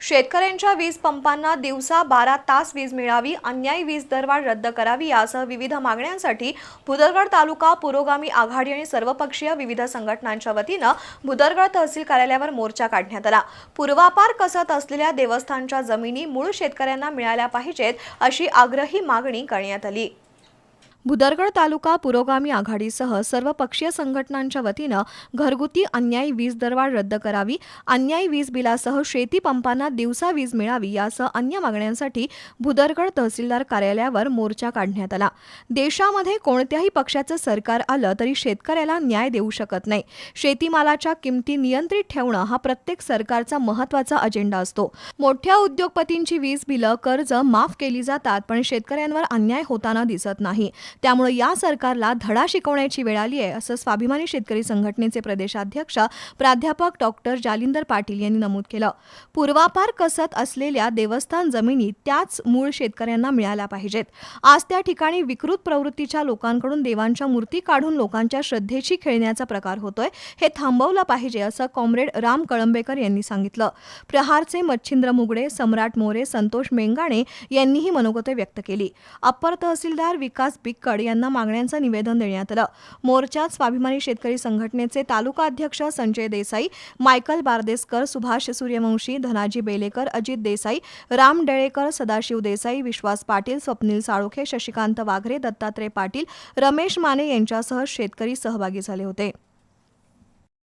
शेतकऱ्यांच्या वीज पंपांना दिवसा बारा तास वीज मिळावी अन्यायी वीज दरवाढ रद्द करावी यासह विविध मागण्यांसाठी भुदरगड तालुका पुरोगामी आघाडी आणि सर्वपक्षीय विविध संघटनांच्या वतीनं भुदरगड तहसील कार्यालयावर मोर्चा काढण्यात आला. पूर्वापार कसत असलेल्या देवस्थानच्या जमिनी मूळ शेतकऱ्यांना मिळाल्या पाहिजेत अशी आग्रही मागणी करण्यात आली. भुदरगड तालुका पुरोगामी आघाडीसह सर्व पक्षीय संघटनांच्या वतीनं घरगुती अन्यायी वीज दरवाढ रद्द करावी अन्यायी वीज बिलासह शेती पंपांना दिवसा वीज मिळावी यासह अन्य मागण्यांसाठी भुदरगड तहसीलदार कार्यालयावर मोर्चा काढण्यात आला. देशामध्ये कोणत्याही पक्षाचं सरकार आलं तरी शेतकऱ्याला न्याय देऊ शकत नाही. शेतीमालाच्या किमती नियंत्रित ठेवणं हा प्रत्येक सरकारचा महत्त्वाचा अजेंडा असतो. मोठ्या उद्योगपतींची वीज बिलं कर्ज माफ केली जातात पण शेतकऱ्यांवर अन्याय होताना दिसत नाही. त्यामुळे या सरकारला धडा शिकवण्याची वेळ आली आहे असं स्वाभिमानी शेतकरी संघटनेचे प्रदेशाध्यक्ष प्राध्यापक डॉक्टर जालिंदर पाटील यांनी नमूद केलं. पूर्वापार कसत असलेल्या देवस्थान जमिनी त्याच मूळ शेतकऱ्यांना मिळाल्या पाहिजेत. आज त्या ठिकाणी विकृत प्रवृत्तीच्या लोकांकडून देवांच्या मूर्ती काढून लोकांच्या श्रद्धेची खेळण्याचा प्रकार होतोय हे थांबवलं पाहिजे असं कॉम्रेड राम कळंबेकर यांनी सांगितलं. प्रहारचे मच्छिंद्र मुगडे सम्राट मोरे संतोष मेंगाणे यांनीही मनोगते व्यक्त केली. अप्पर तहसीलदार विकास बिक्कड यांना मागण्यांचं निवेदन देण्यात आलं. मोर्चात स्वाभिमानी शेतकरी संघटनेचे तालुका अध्यक्ष संजय देसाई मायकल बारदेसकर सुभाष सूर्यवंशी धनाजी बेलेकर अजित देसाई राम डळेकर सदाशिव देसाई विश्वास पाटील स्वप्नील साळोखे शशिकांत वाघरे दत्तात्रय पाटील रमेश माने यांच्यासह शेतकरी सहभागी झाले होते.